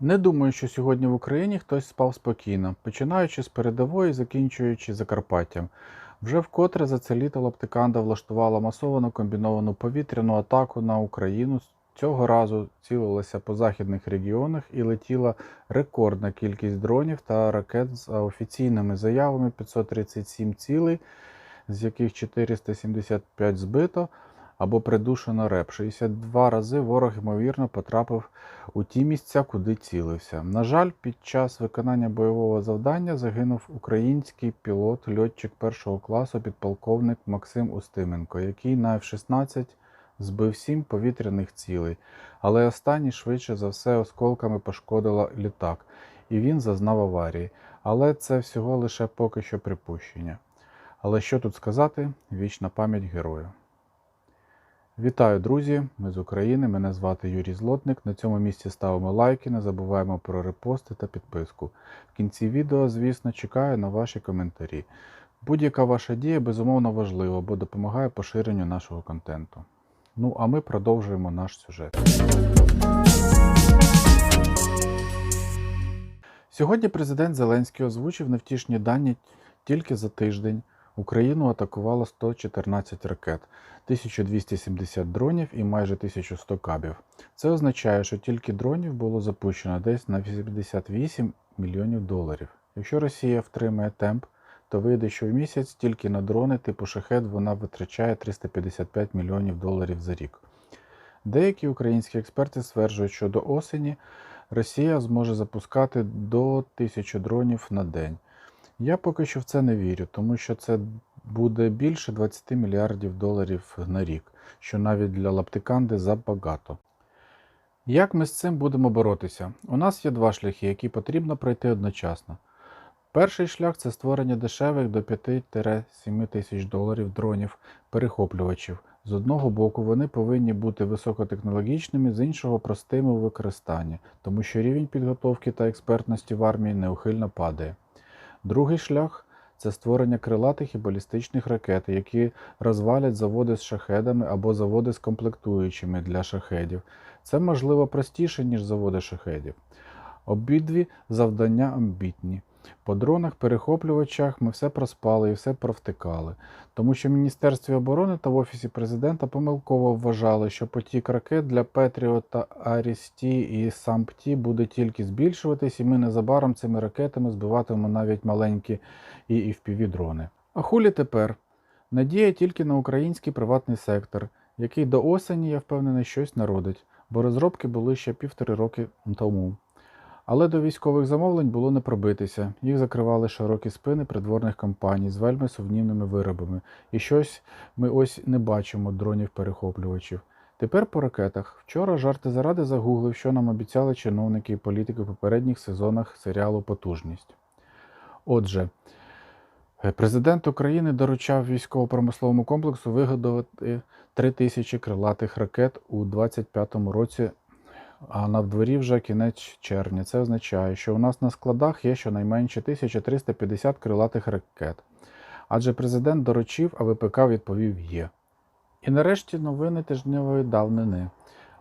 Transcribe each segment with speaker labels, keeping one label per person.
Speaker 1: Не думаю, що сьогодні в Україні хтось спав спокійно, починаючи з передової, закінчуючи Закарпаттям. Вже вкотре за це літо Лаптиканда влаштувала масовану комбіновану повітряну атаку на Україну. Цього разу цілилася по західних регіонах і летіла рекордна кількість дронів та ракет за офіційними заявами 537 цілей, з яких 475 збито або придушено РЕП. 62 рази ворог, ймовірно, потрапив у ті місця, куди цілився. На жаль, під час виконання бойового завдання загинув український пілот, льотчик першого класу, підполковник Максим Устименко, який на F-16 збив сім повітряних цілей, але останній швидше за все осколками пошкодила літак, і він зазнав аварії. Але це всього лише поки що припущення. Але що тут сказати? Вічна пам'ять герою. Вітаю, друзі! Ми з України. Мене звати Юрій Злотник. На цьому місці ставимо лайки, не забуваємо про репости та підписку. В кінці відео, звісно, чекаю на ваші коментарі. Будь-яка ваша дія безумовно важлива, бо допомагає поширенню нашого контенту. Ну а ми продовжуємо наш сюжет. Сьогодні президент Зеленський озвучив невтішні дані тільки за тиждень. Україну атакувало 114 ракет, 1270 дронів і майже 1100 кабів. Це означає, що тільки дронів було запущено десь на 88 мільйонів доларів. Якщо Росія втримає темп, то вийде, що в місяць тільки на дрони типу шахет вона витрачає 355 мільйонів доларів за рік. Деякі українські експерти стверджують, що до осені Росія зможе запускати до 1000 дронів на день. Я поки що в це не вірю, тому що це буде більше 20 мільярдів доларів на рік, що навіть для лаптиканди забагато. Як ми з цим будемо боротися? У нас є два шляхи, які потрібно пройти одночасно. Перший шлях це створення дешевих до 5-7 тисяч доларів дронів перехоплювачів. З одного боку, вони повинні бути високотехнологічними, з іншого простими у використанні, тому що рівень підготовки та експертності в армії неухильно падає. Другий шлях це створення крилатих і балістичних ракет, які розвалять заводи з шахедами або заводи з комплектуючими для шахедів. Це можливо простіше, ніж заводи шахедів. Обидві завдання амбітні. По дронах, перехоплювачах ми все проспали і все провтикали, тому що в Міністерстві оборони та в Офісі президента помилково вважали, що потік ракет для Петріота, Арісті і Сампті буде тільки збільшуватись, і ми незабаром цими ракетами збиватимемо навіть маленькі і FPV дрони. А хулі тепер? Надія тільки на український приватний сектор, який до осені, я впевнений, щось народить, бо розробки були ще півтори роки тому. Але до військових замовлень було не пробитися. Їх закривали широкі спини придворних компаній з вельми сумнівними виробами. І щось ми ось не бачимо дронів-перехоплювачів. Тепер по ракетах. Вчора жарти заради загуглив, що нам обіцяли чиновники і політики в попередніх сезонах серіалу Потужність. Отже, е, президент України доручав військово-промисловому комплексу виготовити 3 тисячі крилатих ракет у 2025 році а на дворі вже кінець червня. Це означає, що у нас на складах є щонайменше 1350 крилатих ракет. Адже президент доручив, а ВПК відповів є. І нарешті новини тижневої давнини.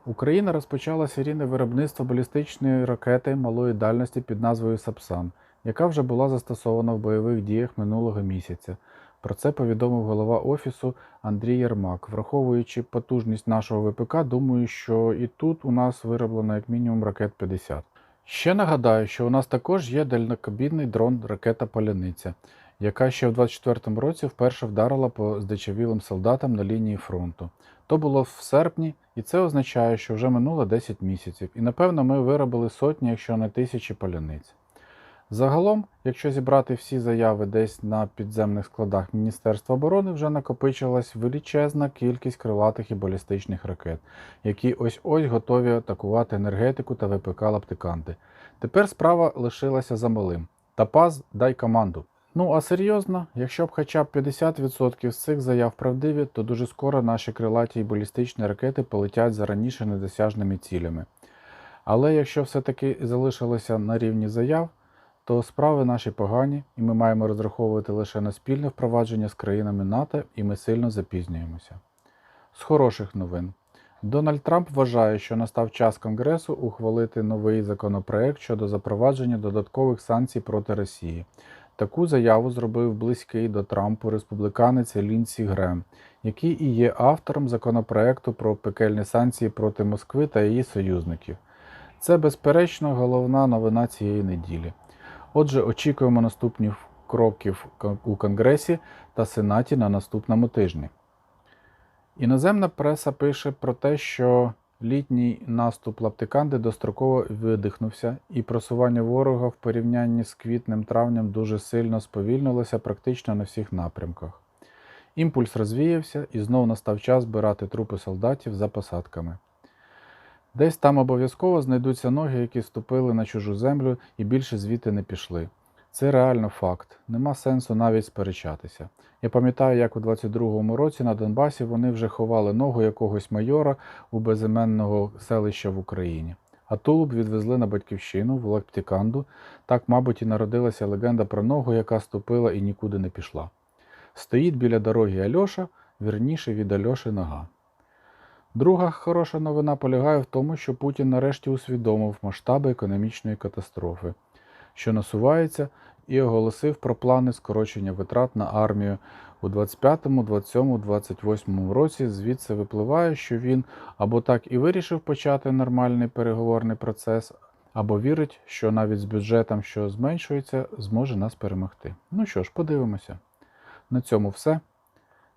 Speaker 1: Україна розпочала серійне виробництво балістичної ракети малої дальності під назвою Сапсан, яка вже була застосована в бойових діях минулого місяця. Про це повідомив голова офісу Андрій Єрмак. Враховуючи потужність нашого ВПК, думаю, що і тут у нас вироблено як мінімум ракет 50. Ще нагадаю, що у нас також є дальнокабінний дрон ракета Поляниця, яка ще в 24-му році вперше вдарила по здичавілим солдатам на лінії фронту. То було в серпні, і це означає, що вже минуло 10 місяців, і напевно ми виробили сотні, якщо не тисячі поляниць. Загалом, якщо зібрати всі заяви десь на підземних складах Міністерства оборони, вже накопичилась величезна кількість крилатих і балістичних ракет, які ось ось готові атакувати енергетику та ВПК Лаптиканти. Тепер справа лишилася за малим. Тапаз дай команду. Ну а серйозно, якщо б хоча б 50% з цих заяв правдиві, то дуже скоро наші крилаті і балістичні ракети полетять за раніше недосяжними цілями. Але якщо все-таки залишилося на рівні заяв, то справи наші погані, і ми маємо розраховувати лише на спільне впровадження з країнами НАТО, і ми сильно запізнюємося. З хороших новин. Дональд Трамп вважає, що настав час Конгресу ухвалити новий законопроект щодо запровадження додаткових санкцій проти Росії. Таку заяву зробив близький до Трампу республіканець Лінсі Грем, який і є автором законопроекту про пекельні санкції проти Москви та її союзників. Це, безперечно, головна новина цієї неділі. Отже, очікуємо наступних кроків у Конгресі та Сенаті на наступному тижні. Іноземна преса пише про те, що літній наступ Лаптиканди достроково видихнувся, і просування ворога в порівнянні з квітнем-травнем дуже сильно сповільнилося практично на всіх напрямках. Імпульс розвіявся і знов настав час збирати трупи солдатів за посадками. Десь там обов'язково знайдуться ноги, які ступили на чужу землю і більше звідти не пішли. Це реально факт, нема сенсу навіть сперечатися. Я пам'ятаю, як у 22-му році на Донбасі вони вже ховали ногу якогось майора у безіменного селища в Україні. А тулуб відвезли на батьківщину в Лаптиканду. Так, мабуть, і народилася легенда про ногу, яка ступила і нікуди не пішла. Стоїть біля дороги Альоша, вірніше від Альоші нога. Друга хороша новина полягає в тому, що Путін нарешті усвідомив масштаби економічної катастрофи, що насувається, і оголосив про плани скорочення витрат на армію у 25, 27, 28 році. Звідси випливає, що він або так і вирішив почати нормальний переговорний процес, або вірить, що навіть з бюджетом, що зменшується, зможе нас перемогти. Ну що ж, подивимося. На цьому все.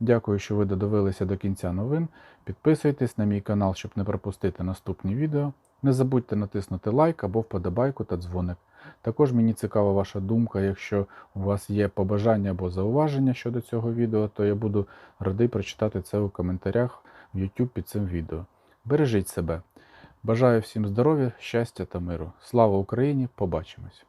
Speaker 1: Дякую, що ви додивилися до кінця новин. Підписуйтесь на мій канал, щоб не пропустити наступні відео. Не забудьте натиснути лайк або вподобайку та дзвоник. Також мені цікава ваша думка. Якщо у вас є побажання або зауваження щодо цього відео, то я буду радий прочитати це у коментарях в YouTube під цим відео. Бережіть себе. Бажаю всім здоров'я, щастя та миру. Слава Україні! Побачимось!